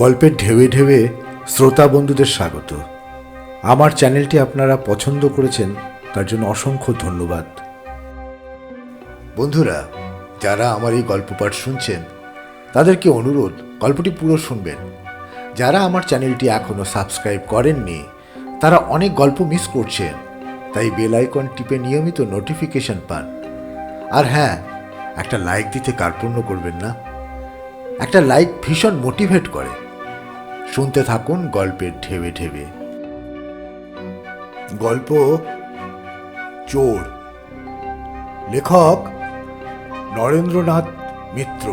গল্পের ঢেউয়ে ঢেউয়ে শ্রোতা বন্ধুদের স্বাগত। আমার চ্যানেলটি আপনারা পছন্দ করেছেন, তার জন্য অসংখ্য ধন্যবাদ। বন্ধুরা, যারা আমার এই গল্প পাঠ শুনছেন, তাদেরকে অনুরোধ, গল্পটি পুরো শুনবেন। যারা আমার চ্যানেলটি এখনও সাবস্ক্রাইব করেননি, তারা অনেক গল্প মিস করছেন, তাই বেল আইকন টিপে নিয়মিত নোটিফিকেশন পান। আর হ্যাঁ একটা লাইক দিতে কার্পণ্য করবেন না। একটা লাইক ভীষণ মোটিভেট করে। শুনতে থাকুন গল্পের ঢেবে ঢেবে গল্প চোর। লেখক নরেন্দ্রনাথ মিত্র।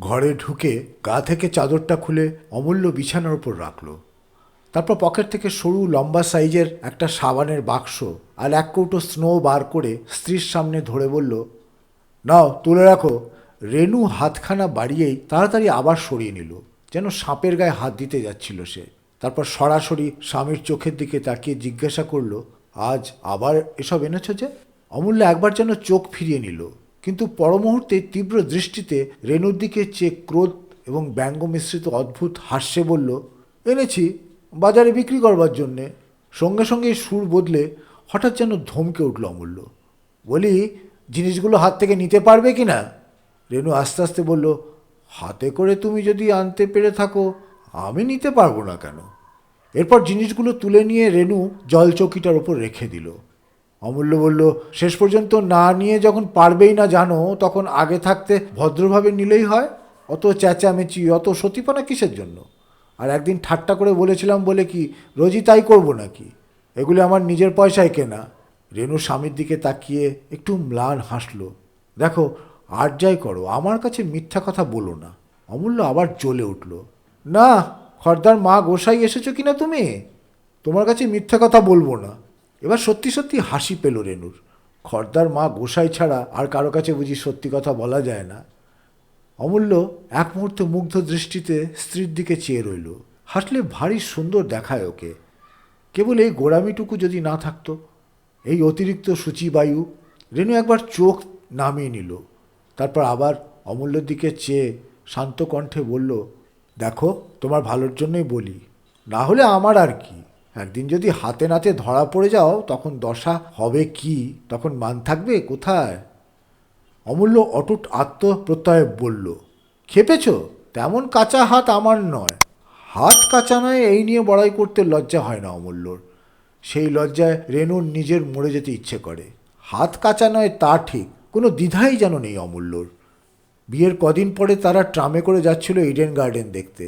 ঘরে ঢুকে গা থেকে চাদরটা খুলে অমূল্য বিছানার উপর রাখল। তারপর পকেট থেকে সরু লম্বা সাইজের একটা সাবানের বাক্স আর এক কৌটো স্নো বার করে স্ত্রীর সামনে ধরে বলল নাও, তুলে রাখো। রেনু হাতখানা বাড়িয়েই তাড়াতাড়ি আবার সরিয়ে নিল। যেন সাপের গায়ে হাত দিতে যাচ্ছিল সে। তারপর সরাসরি স্বামীর চোখের দিকে তাকিয়ে জিজ্ঞাসা করল, আজ আবার এসব এনেছ যে? অমূল্য একবার যেন চোখ ফিরিয়ে নিল। কিন্তু পরমুহূর্তে তীব্র দৃষ্টিতে রেনুর দিকে চেয়ে ক্রোধ এবং ব্যঙ্গ মিশ্রিত অদ্ভুত হাস্যে বলল, এনেছি, বাজারে বিক্রি করবার জন্যে। সঙ্গে সঙ্গে সুর বদলে হঠাৎ যেন ধমকে উঠল অমূল্য। বলি জিনিসগুলো হাত থেকে নিতে পারবে কি না? রেনু আস্তে আস্তে বলল, হাতে করে তুমি যদি আনতে পেরে থাকো, আমি নিতে পারব না কেন? এরপর জিনিসগুলো তুলে নিয়ে রেনু জলচৌকিটার ওপর রেখে দিল। অমূল্য বলল, শেষ পর্যন্ত না নিয়ে যখন পারবেই না জানো, তখন আগে থাকতে ভদ্রভাবে নিলেই হয়? অত চেঁচামেচি, অত সতীপনা কিসের জন্য? আর একদিন ঠাট্টা করে বলেছিলাম বলে কি, রোজই তাই করব নাকি? এগুলি আমার নিজের পয়সায় কেনা। রেনু স্বামীর দিকে তাকিয়ে একটু ম্লান হাসল। দেখো, আর যাই করো, আমার কাছে মিথ্যা কথা বলো না। অমূল্য আবার জ্বলে উঠল। না, খর্দার মা গোসাই এসেছ কিনা তুমি? তোমার কাছে মিথ্যা কথা বলব না। এবার সত্যি সত্যি হাসি পেল রেনুর খর্দার মা গোসাই ছাড়া আর কারও কাছে বুঝি সত্যি কথা বলা যায় না? অমূল্য এক মুহূর্তে মুগ্ধ দৃষ্টিতে স্ত্রীর দিকে চেয়ে রইল। হাসলে ভারী সুন্দর দেখায় ওকে। কেবল এই গোড়ামিটুকু যদি না থাকতো এই অতিরিক্ত সূচিবায়ু রেনু একবার চোখ নামিয়ে নিল। তারপর আবার অমূল্যর দিকে চেয়ে শান্ত কণ্ঠে বলল, দেখো, তোমার ভালোর জন্যই বলি। না হলে আমার আর কি? একদিন যদি হাতে নাতে ধরা পড়ে যাও, তখন দশা হবে কি? তখন মান থাকবে কোথায়? অমূল্য অটুট আত্মপ্রত্যয় বলল, খেপেছ? তেমন কাঁচা হাত আমার নয়। হাত কাঁচা নয়, এই নিয়ে বড়াই করতে লজ্জা হয় না অমূল্যর। সেই লজ্জায় রেনুর নিজের মরে যেতে ইচ্ছে করে। হাত কাঁচা নয় তা ঠিক, কোনো দ্বিধাই যেন নেই অমূল্যর। বিয়ের কদিন পরে তারা ট্রামে করে যাচ্ছিল ইডেন গার্ডেন দেখতে।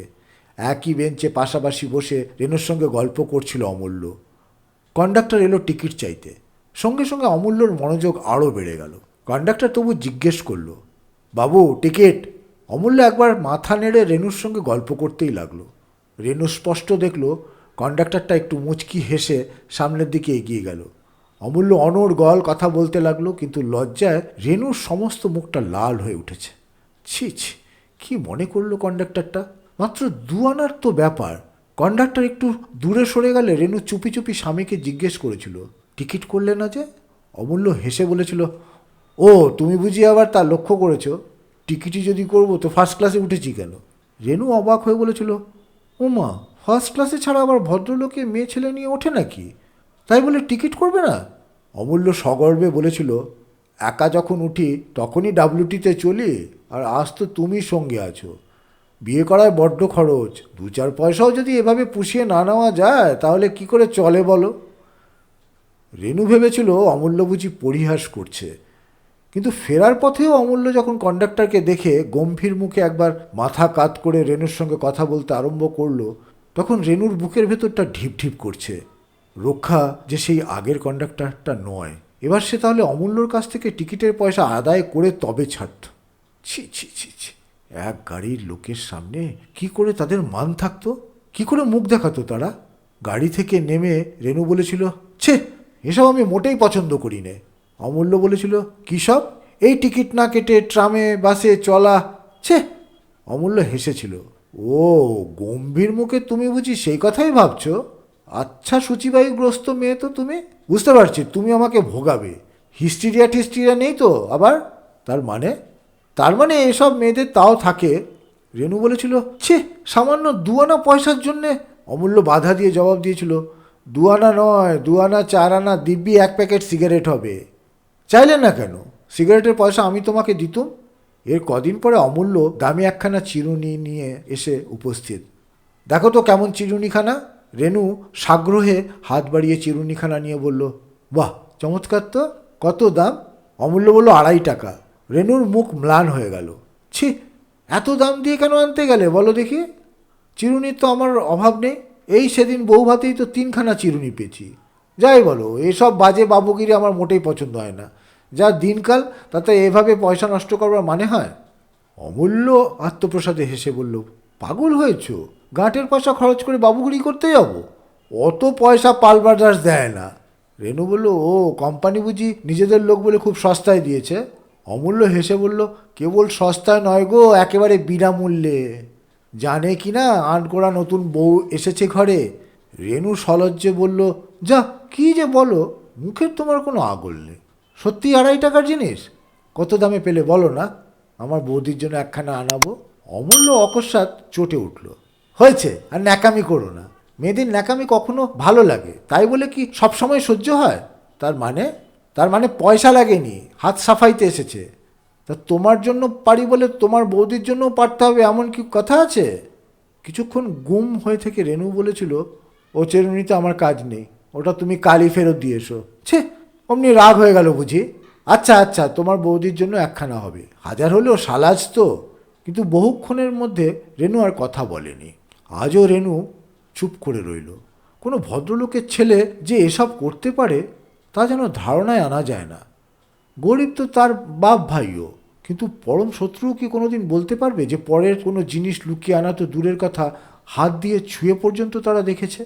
একই বেঞ্চে পাশাপাশি বসে রেনুর সঙ্গে গল্প করছিল অমূল্য। কন্ডাক্টর এলো টিকিট চাইতে। সঙ্গে সঙ্গে অমূল্যর মনোযোগ আরও বেড়ে গেল। কন্ডাক্টর তবু জিজ্ঞেস করল, বাবু, টিকিট? অমূল্য একবার মাথা নেড়ে রেনুর সঙ্গে গল্প করতেই লাগল। রেনু স্পষ্ট দেখল কন্ডাক্টরটা একটু মুচকি হেসে সামনের দিকে এগিয়ে গেল। অমূল্য অনর গল কথা বলতে লাগল, কিন্তু লজ্জায় রেনুর সমস্ত মুখটা লাল হয়ে উঠেছে। ছি ছি, কি মনে করল কন্ডাক্টরটা? মাত্র দু আনার তো ব্যাপার। কন্ডাক্টর একটু দূরে সরে গেলে রেনু চুপি চুপি স্বামীকে জিজ্ঞেস করেছিল, টিকিট করলে না যে? অমূল্য হেসে বলেছিল, ও, তুমি বুঝি আবার তা লক্ষ্য করেছ? টিকিটই যদি করব তো ফার্স্ট ক্লাসে উঠেছি কেন? রেনু অবাক হয়ে বলেছিল, ওমা ফার্স্ট ক্লাসে ছাড়া আবার ভদ্রলোকে মেয়ে ছেলে নিয়ে ওঠে নাকি? তাই বলে টিকিট করবে না? অমূল্য সগর্বে বলেছিল, একা যখন উঠি তখনই ডাব্লিউটিতে চলি, আর আজ তো তুমি সঙ্গে আছো। বিয়ে করায় বড্ড খরচ দু চার পয়সাও যদি এভাবে পুষিয়ে না নেওয়া যায়, তাহলে কি করে চলে বলো? রেনু ভেবেছিল অমূল্য বুঝি পরিহাস করছে। কিন্তু ফেরার পথেও অমূল্য যখন কন্ডাক্টরকে দেখে গম্ভীর মুখে একবার মাথা কাত করে রেনুর সঙ্গে কথা বলতে আরম্ভ করল তখন রেনুর বুকের ভেতরটা ঢিপ ঢিপ করছে। রক্ষা যে সেই আগের কন্ডাক্টরটা নয়। এবার সে তাহলে অমূল্যর কাছ থেকে টিকিটের পয়সা আদায় করে তবে ছাড়ত। ছি ছি ছি ছি। এক গাড়ির লোকের সামনে কি করে তাদের মান থাকতো? কি করে মুখ দেখাতো তারা? গাড়ি থেকে নেমে রেনু বলেছিল, ছে, এসব আমি মোটেই পছন্দ করি নে অমূল্য বলেছিল, কী সব? এই টিকিট না কেটে ট্রামে, বাসে চলা। ছে, অমূল্য হেসেছিল ও, গম্ভীর মুখে তুমি বুঝি সেই কথাই ভাবছ? আচ্ছা সূচিবায়ুগ্রস্ত মেয়ে তো তুমি? বুঝতে পারছি, তুমি আমাকে ভোগাবে। হিস্টিরিয়া টিস্টিরিয়া নেই তো আবার? তার মানে? তার মানে এসব মেয়েদের তাও থাকে? রেনু বলেছিল, ছে, সামান্য দুয়ানা পয়সার জন্যে অমূল্য বাধা দিয়ে জবাব দিয়েছিল। দুয়ানা নয় দুয়ানা চার আনা দিব্যি এক প্যাকেট সিগারেট হবে। চাইলেন না কেন? সিগারেটের পয়সা আমি তোমাকে দিতুম? এর কদিন পরে অমূল্য দামি একখানা চিরুনি নিয়ে এসে উপস্থিত। দেখো তো কেমন চিরুনিখানা। রেনু সাগ্রহে হাত বাড়িয়ে চিরুনিখানা নিয়ে বলল, বাহ, চমৎকার তো, কত দাম? অমূল্য বলল, আড়াই টাকা। রেনুর মুখ ম্লান হয়ে গেল। ছি, এত দাম দিয়ে কেন আনতে গেলে, বলো দেখি? চিরুনির তো আমার অভাব নেই, এই সেদিন বউ ভাতেই তো তিনখানা চিরুনি পেয়েছি। যাই বলো, এসব বাজে বাবুগিরি আমার মোটেই পছন্দ হয় না। যা দিনকাল তাতে এভাবে পয়সা নষ্ট করবার মানে হয়? অমূল্য আত্মপ্রসাদে হেসে বলল, পাগল হয়েছ? গাঁটের পয়সা খরচ করে বাবুগিরি করতে যাব? অত পয়সা পাল ব্রাদার্স দেয় না। রেনু বলল, ও, কোম্পানি বুঝি নিজেদের লোক বলে খুব সস্তায় দিয়েছে? অমূল্য হেসে বলল, কেবল সস্তায় নয় গো, একেবারে বিনামূল্যে। জানে কি না, আনকোড়া নতুন বউ এসেছে ঘরে? রেনু সলজ্জে বলল, যা, কি যে বলো মুখের তোমার কোনো আগল নেই। সত্যি আড়াই টাকার জিনিস? কত দামে পেলে বলো না? আমার বৌদির জন্য একখানা আনাবো। অমূল্য অকস্মাৎ চটে উঠল। হয়েছে, আর ন্যাকামি করো না। মেয়েদের ন্যাকামি কখনো ভালো লাগে, তাই বলে কি সবসময় সহ্য হয়? তার মানে? তার মানে পয়সা লাগেনি, হাত সাফাইতে এসেছে। তা তোমার জন্য পারি বলে তোমার বৌদির জন্যও পারতে হবে এমন কি কথা আছে? কিছুক্ষণ গুম হয়ে থেকে রেনু বলেছিল, ও চেরুনিতে আমার কাজ নেই, ওটা তুমি কালই ফেরত দিয়ে এসো। ছে অমনি রাগ হয়ে গেল বুঝি। আচ্ছা আচ্ছা তোমার বৌদির জন্য একখানা হবে। হাজার হলেও সালাজ তো। কিন্তু বহুক্ষণের মধ্যে রেনু আর কথা বলেনি। আজও রেনু চুপ করে রইল। কোনো ভদ্রলোকের ছেলে যে এসব করতে পারে, তা যেন ধারণায় আনা যায় না। গরিব তো তার বাপ ভাইও। কিন্তু পরম শত্রু কি কোনোদিন বলতে পারবে যে পরের কোনো জিনিস লুকিয়ে আনা তো দূরের কথা, হাত দিয়ে ছুঁয়ে পর্যন্ত তারা দেখেছে?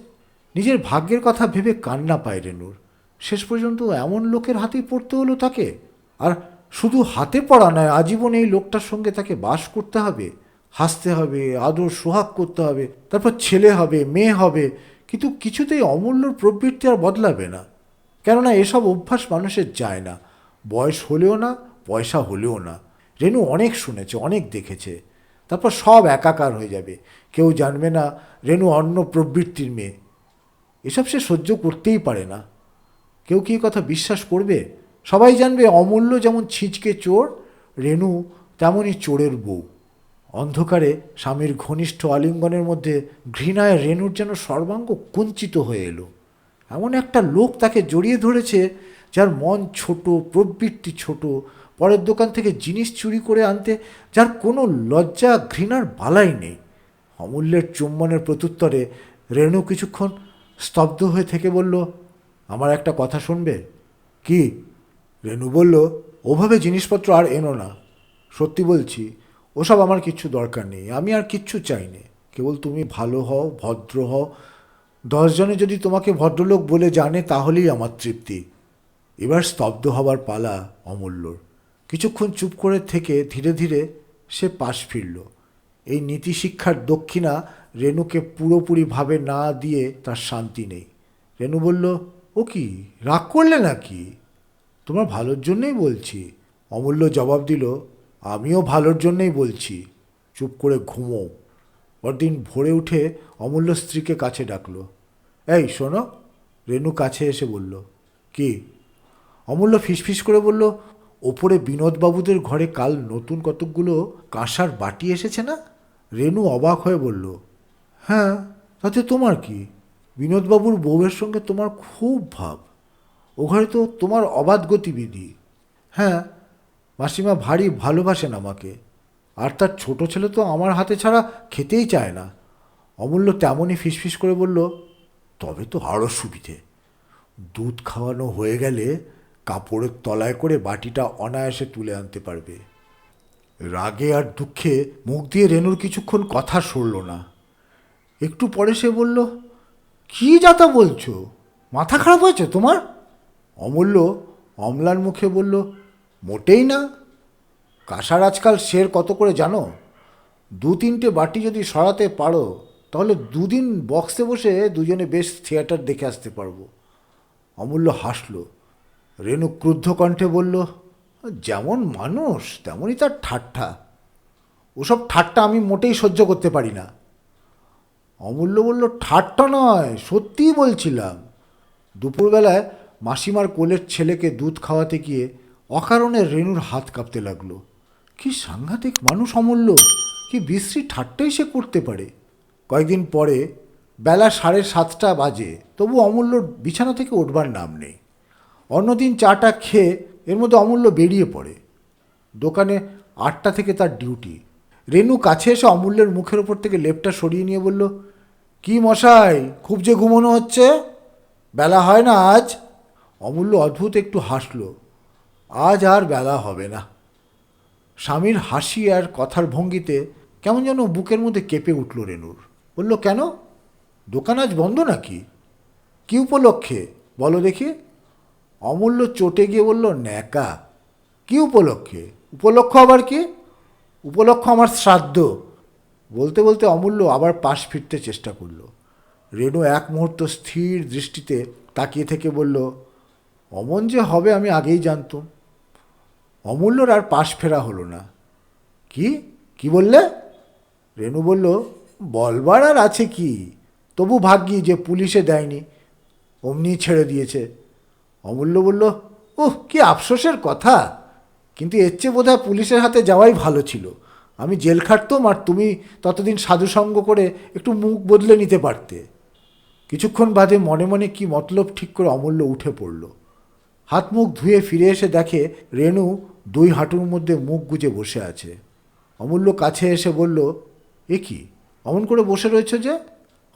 নিজের ভাগ্যের কথা ভেবে কান্না পায় রেনুর শেষ পর্যন্ত এমন লোকের হাতেই পড়তে হলো তাকে। আর শুধু হাতে পড়া নয়, আজীবন এই লোকটার সঙ্গে তাকে বাস করতে হবে, হাসতে হবে, আদর সোহাগ করতে হবে, তারপর ছেলে হবে, মেয়ে হবে, কিন্তু কিছুতেই অমূল্যর প্রবৃত্তি আর বদলাবে না। কেননা এসব অভ্যাস মানুষের যায় না। বয়স হলেও না, পয়সা হলেও না। রেনু অনেক শুনেছে, অনেক দেখেছে। তারপর সব একাকার হয়ে যাবে। কেউ জানবে না রেনু অন্য প্রবৃত্তির মেয়ে। এসব সে সহ্য করতেই পারে না। কেউ কি কথা বিশ্বাস করবে? সবাই জানবে অমূল্য যেমন ছিচকে চোর রেনু তেমনই চোরের বউ। অন্ধকারে স্বামীর ঘনিষ্ঠ আলিঙ্গনের মধ্যে ঘৃণায় রেনুর যেন সর্বাঙ্গ কুঞ্চিত হয়ে এলো। এমন একটা লোক তাকে জড়িয়ে ধরেছে, যার মন ছোট, প্রবৃত্তি ছোট, পরের দোকান থেকে জিনিস চুরি করে আনতে, যার কোনো লজ্জা ঘৃণার বালাই নেই। অমূল্যের চুম্বনের প্রত্যুত্তরে রেণু কিছুক্ষণ স্তব্ধ হয়ে থেকে বলল আমার একটা কথা শুনবে? কি? রেণু বলল, ওভাবে জিনিসপত্র আর এনো না। সত্যি বলছি, ওসব আমার কিচ্ছু দরকার নেই। আমি আর কিচ্ছু চাই না। কেবল তুমি ভালো হও, ভদ্র হও। দশজনে যদি তোমাকে ভদ্রলোক বলে জানে, তাহলেই আমার তৃপ্তি। এবার স্তব্ধ হবার পালা অমূল্যর। কিছুক্ষণ চুপ করে থেকে ধীরে ধীরে সে পাশ ফিরল। এই নীতি শিক্ষার দক্ষিণা রেনুকে পুরোপুরিভাবে না দিয়ে তার শান্তি নেই। রেনু বলল ও কি, রাগ করলে নাকি? তোমার ভালোর জন্যই বলছি। অমূল্য জবাব দিল, আমিও ভালোর জন্যই বলছি। চুপ করে ঘুমো। পরদিন ভোরে উঠে অমূল্য স্ত্রীকে কাছে ডাকলো। এই, শোনো, রেনু কাছে এসে বলল, কি? অমূল্য ফিসফিস করে বলল, ওপরে বিনোদবাবুদের ঘরে কাল নতুন কতকগুলো কাঁসার বাটি এসেছে না? রেনু অবাক হয়ে বলল হ্যাঁ তাতে তোমার কি? বিনোদবাবুর বউয়ের সঙ্গে তোমার খুব ভাব। ও ঘরে তো তোমার অবাধ গতিবিধি। হ্যাঁ মাসিমা ভারী ভালোবাসেন আমাকে। আর তার ছোট ছেলে তো আমার হাতে ছাড়া খেতেই চায় না। অমূল্য তেমনই ফিসফিস করে বলল, তবে তো আরও সুবিধে। দুধ খাওয়ানো হয়ে গেলে কাপড়ের তলায় করে বাটিটা অনায়াসে তুলে আনতে পারবে। রাগে আর দুঃখে মুখ দিয়ে রেনুর কিছুক্ষণ কথা সরল না। একটু পরে সে বলল কি যাতা বলছো? মাথা খারাপ হয়েছে তোমার? অমূল্য অমলার মুখে বলল, মোটেই না। কাঁসার আজকাল শের কত করে জানো? দু তিনটে বাটি যদি সরাতে পারো, তাহলে দুদিন বক্সে বসে দুজনে বেশ থিয়েটার দেখে আসতে পারব। অমূল্য হাসল। রেণু ক্রুদ্ধ কণ্ঠে বলল, যেমন মানুষ, তেমনই তার ঠাট্টা। ওসব ঠাট্টা আমি মোটেই সহ্য করতে পারি না। অমূল্য বলল, ঠাট্টা নয়, সত্যিই বলছিলাম। দুপুরবেলায় মাসিমার কোলের ছেলেকে দুধ খাওয়াতে গিয়ে অকারণে রেণুর হাত কাঁপতে লাগল। কি সাংঘাতিক মানুষ অমূল্য! কি বিশ্রী ঠাট্টাই সে করতে পারে! কয়েকদিন পরে বেলা সাড়ে সাতটা বাজে, তবু অমূল্য বিছানা থেকে উঠবার নাম নেই। অন্যদিন চাটা খেয়ে এর মধ্যে অমূল্য বেরিয়ে পড়ে। দোকানে আটটা থেকে তার ডিউটি। রেনু কাছে এসে অমূল্যের মুখের ওপর থেকে লেপটা সরিয়ে নিয়ে বলল কি মশাই, খুব যে ঘুমোনো হচ্ছে? বেলা হয় না আজ? অমূল্য অদ্ভুত একটু হাসল। আজ আর বেলা হবে না। স্বামীর হাসি আর কথার ভঙ্গিতে কেমন যেন বুকের মধ্যে কেঁপে উঠল রেনুর। বলল, কেন? দোকান আজ বন্ধ নাকি? কি উপলক্ষে? বলো দেখি। অমূল্য চটে গিয়ে বলল, ন্যাকা। কি উপলক্ষে? উপলক্ষ আবার কি? উপলক্ষ আমার শ্রাদ্ধ। বলতে বলতে অমূল্য আবার পাশ ফিরতে চেষ্টা করল। রেনু এক মুহূর্ত স্থির দৃষ্টিতে তাকিয়ে থেকে বলল, অমন যে হবে আমি আগেই জানতাম। অমূল্যর আর পাশ ফেরা হলো না। কি? কি বললে? রেনু বলল, বলবার আর আছে কি? তবু ভাগ্যি যে পুলিশে দেয়নি, অমনি ছেড়ে দিয়েছে। অমূল্য বলল ওহ কি আফসোসের কথা! কিন্তু এর চেয়ে বোধহয় পুলিশের হাতে যাওয়াই ভালো ছিল। আমি জেল খাটতাম আর তুমি ততদিন সাধুসঙ্গ করে একটু মুখ বদলে নিতে পারতে। কিছুক্ষণ বাদে মনে মনে কি মতলব ঠিক করে অমূল্য উঠে পড়ল। হাত মুখ ধুয়ে ফিরে এসে দেখে রেনু দুই হাঁটুর মধ্যে মুখ গুজে বসে আছে। অমূল্য কাছে এসে বলল, এ কি? অমন করে বসে রয়েছে যে?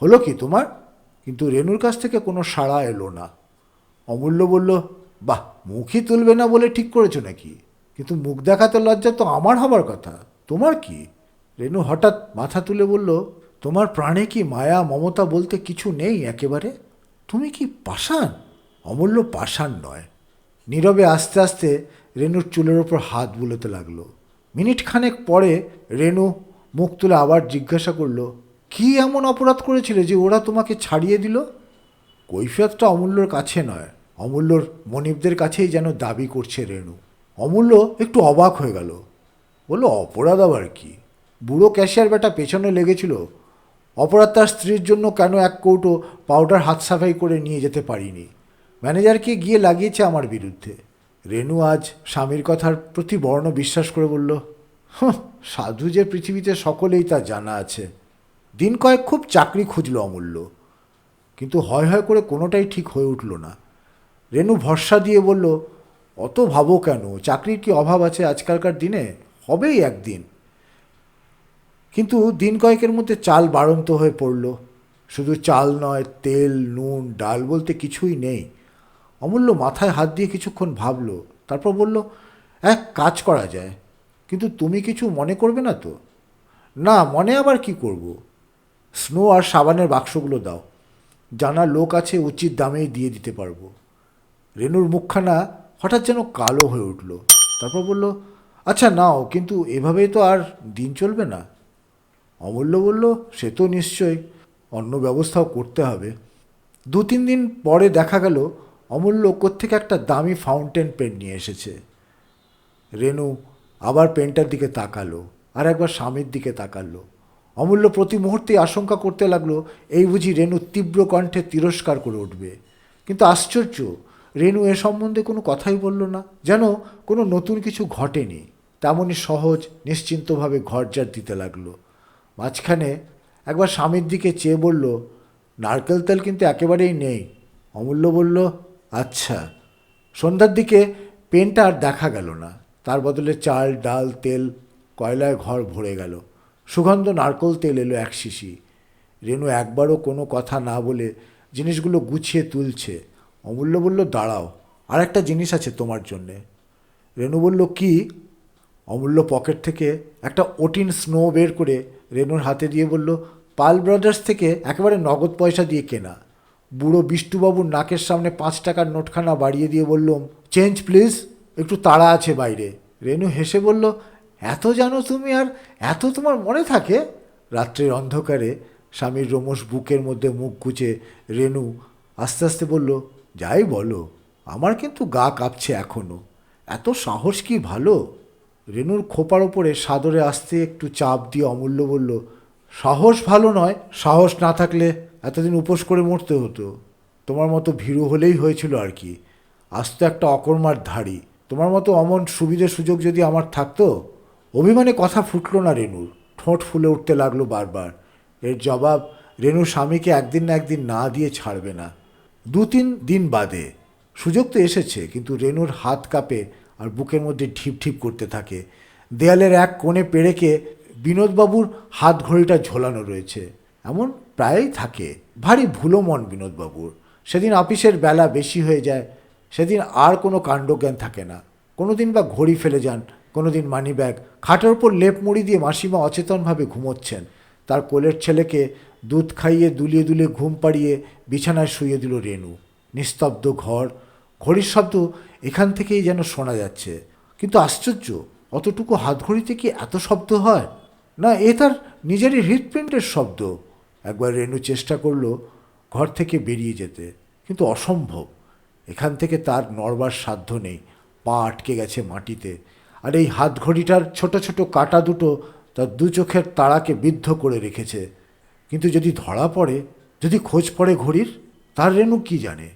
হলো কি তোমার? কিন্তু রেনুর কাছ থেকে কোনো সাড়া এলো না। অমূল্য বলল, বাহ, মুখই তুলবে না বলে ঠিক করেছ নাকি? কিন্তু মুখ দেখাতে লজ্জা তো আমার হবার কথা। তোমার কি? রেনু হঠাৎ মাথা তুলে বলল, তোমার প্রাণে কি মায়া, মমতা বলতে কিছু নেই একেবারে? তুমি কি পাষাণ? অমূল্য পাষাণ নয়। নীরবে আস্তে আস্তে রেনুর চুলের ওপর হাত বুলোতে লাগল। মিনিট খানেক পরে রেনু মুখ তুলে আবার জিজ্ঞাসা করল, কি এমন অপরাধ করেছিলে যে ওরা তোমাকে ছাড়িয়ে দিল? কৈফিয়তটা অমূল্যর কাছে নয়। অমূল্যর মনিবদের কাছেই যেন দাবি করছে রেণু অমূল্য একটু অবাক হয়ে গেল। বলল অপরাধ আবার কি? বুড়ো ক্যাশিয়ার বেটা পেছনে লেগেছিল। অপরাধ তার স্ত্রীর জন্য কেন এক কৌটো পাউডার হাত সাফাই করে নিয়ে যেতে পারিনি? ম্যানেজারকে গিয়ে লাগিয়েছে আমার বিরুদ্ধে। রেনু আজ স্বামীর কথার প্রতি বর্ণ বিশ্বাস করে বলল "হুঁ, সাধু যে পৃথিবীতে সকলেই তা জানা আছে। দিন কয়েক খুব চাকরি খুঁজল অমূল্য কিন্তু হয় হয় করে কোনোটাই ঠিক হয়ে উঠল না। রেনু ভরসা দিয়ে বলল অত ভাবো কেন? চাকরির কি অভাব আছে আজকালকার দিনে? হবেই একদিন। কিন্তু দিন কয়েকের মধ্যে চাল বাড়ন্ত হয়ে পড়ল। শুধু চাল নয়, তেল, নুন, ডাল বলতে কিছুই নেই। অমূল্য মাথায় হাত দিয়ে কিছুক্ষণ ভাবল, তারপর বলল, এক কাজ করা যায়, কিন্তু তুমি কিছু মনে করবে না তো? না, মনে আবার কি করব? স্নো আর সাবানের বাক্সগুলো দাও, জানা লোক আছে উচিত দামেই দিয়ে দিতে পারব। রেনুর মুখখানা হঠাৎ যেন কালো হয়ে উঠল, তারপর বলল আচ্ছা নাও, কিন্তু এভাবেই তো আর দিন চলবে না। অমূল্য বলল, সে তো নিশ্চয় অন্য ব্যবস্থাও করতে হবে। দু তিন দিন পরে দেখা গেল, অমূল্য কোত্থেকে একটা দামি ফাউন্টেন পেন নিয়ে এসেছে। রেনু আবার পেনটার দিকে তাকালো, আর একবার স্বামীর দিকে তাকালো। অমূল্য প্রতি মুহূর্তেই আশঙ্কা করতে লাগল, এই বুঝি রেনু তীব্র কণ্ঠে তিরস্কার করে উঠবে। কিন্তু আশ্চর্য রেনু এ সম্বন্ধে কোনো কথাই বলল না, যেন কোনো নতুন কিছু ঘটেনি। তেমনই সহজ, নিশ্চিন্তভাবে ঘরজার দিতে লাগল। মাঝখানে একবার স্বামীর দিকে চেয়ে বলল, নারকেল তেল কিন্তু একেবারেই নেই। অমূল্য বলল আচ্ছা। সন্ধ্যার দিকে পেনটা আর দেখা গেল না। তার বদলে চাল, ডাল, তেল, কয়লায় ঘর ভরে গেল। সুগন্ধ নারকোল তেল এলো এক শিশি। রেনু একবারও কোনো কথা না বলে জিনিসগুলো গুছিয়ে তুলছে। অমূল্য বলল, দাঁড়াও আর একটা জিনিস আছে তোমার জন্যে। রেনু বলল, কি? অমূল্য পকেট থেকে একটা ওটিন স্নো বের করে রেনুর হাতে দিয়ে বলল, পাল ব্রাদার্স থেকে একেবারে নগদ পয়সা দিয়ে কেনা। বুড়ো বিষ্টুবাবুর নাকের সামনে পাঁচ টাকার নোটখানা বাড়িয়ে দিয়ে বললুম চেঞ্জ প্লিজ, একটু তাড়া আছে বাইরে। রেনু হেসে বলল, এত জানো তুমি আর এত তোমার মনে থাকে? রাত্রের অন্ধকারে স্বামীর রোমস বুকের মধ্যে মুখ গুজে রেনু আস্তে আস্তে বলল, যাই বলো, আমার কিন্তু গা কাঁপছে এখনও এত সাহস কি ভালো? রেনুর খোপার ওপরে সাদরে আসতে একটু চাপ দিয়ে অমূল্য বলল, সাহস ভালো নয়, সাহস না থাকলে এতদিন উপোস করে মরতে হতো। তোমার মতো ভীরু হলেই হয়েছিল আর কি। আজ তো একটা অকর্মার ধাড়ি। তোমার মতো অমন সুবিধে সুযোগ যদি আমার থাকতো? অভিমানে কথা ফুটলো না রেনুর ঠোঁট ফুলে উঠতে লাগল বারবার। এর জবাব রেনু স্বামীকে একদিন না একদিন না দিয়ে ছাড়বে না। দু তিন দিন বাদে। সুযোগ তো এসেছে, কিন্তু রেনুর হাত কাঁপে আর বুকের মধ্যে ঢিপ ঢিপ করতে থাকে। দেয়ালের এক কোণে পেরেকে বিনোদবাবুর হাত ঘড়িটা ঝোলানো রয়েছে। এমন প্রায়ই থাকে। ভারী ভুলো মন বিনোদবাবুর। সেদিন অফিসের বেলা বেশি হয়ে যায়। সেদিন আর কোনো কাণ্ডজ্ঞান থাকে না। কোনো দিন বা ঘড়ি ফেলে যান কোনো দিন মানি ব্যাগ। খাটের উপর লেপ মুড়ি দিয়ে মাসিমা অচেতনভাবে ঘুমোচ্ছেন। তার কোলের ছেলেকে দুধ খাইয়ে দুলিয়ে দুলিয়ে ঘুম পাড়িয়ে বিছানায় শুয়ে দিল রেনু। নিস্তব্ধ ঘর। ঘড়ির শব্দ এখান থেকেই যেন শোনা যাচ্ছে। কিন্তু আশ্চর্য, অতটুকু হাত ঘড়িতে কি এত শব্দ হয়? না, এ তার নিজেরই হৃদপিণ্ডের শব্দ। একবার রেনু চেষ্টা করল ঘর থেকে বেরিয়ে যেতে, কিন্তু অসম্ভব। এখান থেকে তার নড়বার সাধ্য নেই, পা আটকে গেছে মাটিতে। আর এই হাত ঘড়িটার ছোট ছোট কাটা দুটো তার দু চোখের তারাকে বিদ্ধ করে রেখেছে। কিন্তু যদি ধরা পড়ে, যদি খোঁজ পড়ে ঘড়ির, তার রেনু কি জানে?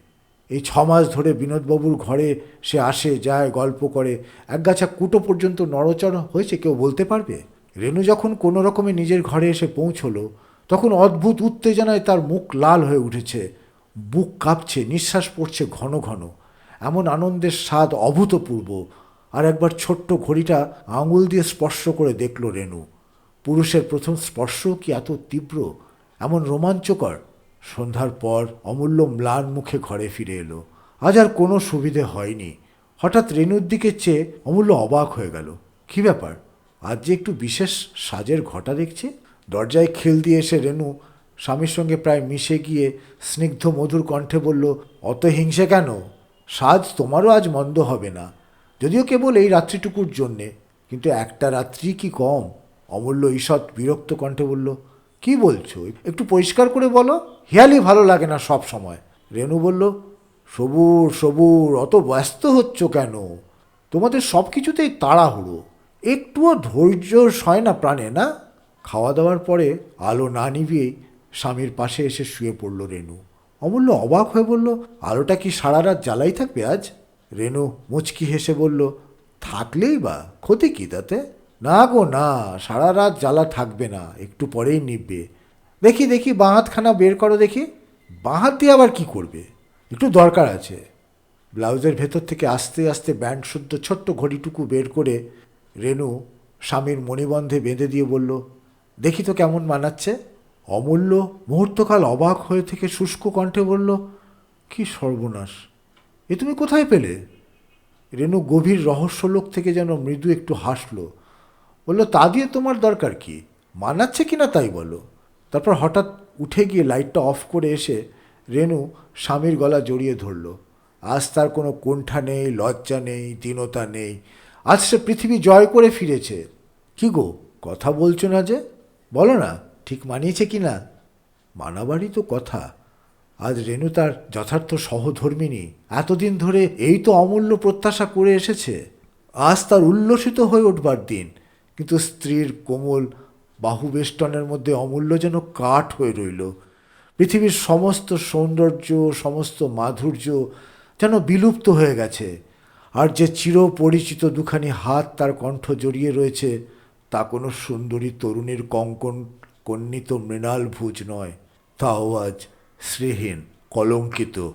এই ছ মাস ধরে বিনোদবাবুর ঘরে সে আসে, যায়, গল্প করে। একগাছা কুটো পর্যন্ত নড়চড় হয়েছে, কেউ বলতে পারবে? রেনু যখন কোনো রকমে নিজের ঘরে এসে পৌঁছলো, তখন অদ্ভুত উত্তেজনায় তার মুখ লাল হয়ে উঠেছে। বুক কাঁপছে, নিঃশ্বাস পড়ছে ঘন ঘন। এমন আনন্দের স্বাদ অভূতপূর্ব। আর একবার ছোট্ট ঘড়িটা আঙুল দিয়ে স্পর্শ করে দেখল রেনু পুরুষের প্রথম স্পর্শ কি এত তীব্র? এমন রোমাঞ্চকর। সন্ধ্যার পর অমূল্য ম্লান মুখে ঘরে ফিরে এলো। আজ আর কোনো সুবিধে হয়নি। হঠাৎ রেনুর দিকে চেয়ে অমূল্য অবাক হয়ে গেল। কি ব্যাপার? আজ যে একটু বিশেষ সাজের ঘটা দেখছি? দরজায় খিল দিয়ে এসে রেনু স্বামীর সঙ্গে প্রায় মিশে গিয়ে স্নিগ্ধ মধুর কণ্ঠে বলল, অত হিংসে কেন? সাজ তোমারও আজ মন্দ হবে না। যদিও কেবল এই রাত্রিটুকুর জন্যে, কিন্তু একটা রাত্রি কি কম? অমূল্য ঈষৎ বিরক্ত কণ্ঠে বলল কি বলছো? একটু পরিষ্কার করে বলো। হেয়ালি ভালো লাগে না সব সময়। রেনু বলল, সবুর সবুর, অত ব্যস্ত হচ্ছ কেন? তোমাদের সব কিছুতেই তাড়াহুড়ো। একটুও ধৈর্য সয় না প্রাণে, না? খাওয়া দাওয়ার পরে আলো না নিভিয়েই স্বামীর পাশে এসে শুয়ে পড়ল রেনু। অমূল্য অবাক হয়ে বলল, আলোটা কি সারা রাত জ্বালাই থাকবে আজ? রেনু মুচকি হেসে বলল, থাকলেই বা, ক্ষতি কি তাতে? না গো, না, সারা রাত জ্বালা থাকবে না, একটু পরেই নিববে দেখি দেখি বাঁ হাতখানা বের করো দেখি। বাঁ হাত দিয়ে আবার কি করবে? একটু দরকার আছে। ব্লাউজের ভেতর থেকে আস্তে আস্তে ব্যান্ড শুদ্ধ ছোট্ট ঘড়িটুকু বের করে রেনু স্বামীর মণিবন্ধে বেঁধে দিয়ে বলল, দেখি তো কেমন মানাচ্ছে। অমূল্য মুহূর্তকাল অবাক হয়ে থেকে শুষ্ক কণ্ঠে বলল, কি সর্বনাশ, এ তুমি কোথায় পেলে? রেনু গভীর রহস্যলোক থেকে যেন মৃদু একটু হাসলো। বলল, তা দিয়ে তোমার দরকার কি? মানাচ্ছে কি না তাই বলো? তারপর হঠাৎ উঠে গিয়ে লাইটটা অফ করে এসে রেনু স্বামীর গলা জড়িয়ে ধরল। আজ তার কোনো কুণ্ঠা নেই, লজ্জা নেই, দীনতা নেই। আজ সে পৃথিবী জয় করে ফিরেছে। কি গো, কথা বলছো না যে? বলো না, ঠিক মানিয়েছে কি না? মানাবারই তো কথা। আজ রেনু তার যথার্থ সহধর্মিনী। এতদিন ধরে এই তো অমূল্য প্রত্যাশা করে এসেছে। আজ তার উল্লসিত হয়ে উঠবার দিন। কিন্তু স্ত্রীর কোমল বাহুবেষ্টনের মধ্যে অমূল্য যেন কাঠ হয়ে রইল। পৃথিবীর সমস্ত সৌন্দর্য, সমস্ত মাধুর্য যেন বিলুপ্ত হয়ে গেছে। আর যে চিরপরিচিত দুখানি হাত তার কণ্ঠ জড়িয়ে রয়েছে, তা কোনো সুন্দরী তরুণীর কঙ্কন কন্যিত মৃণাল ভুজ নয়। তাও আজ শ্রীহীন কলঙ্কিত।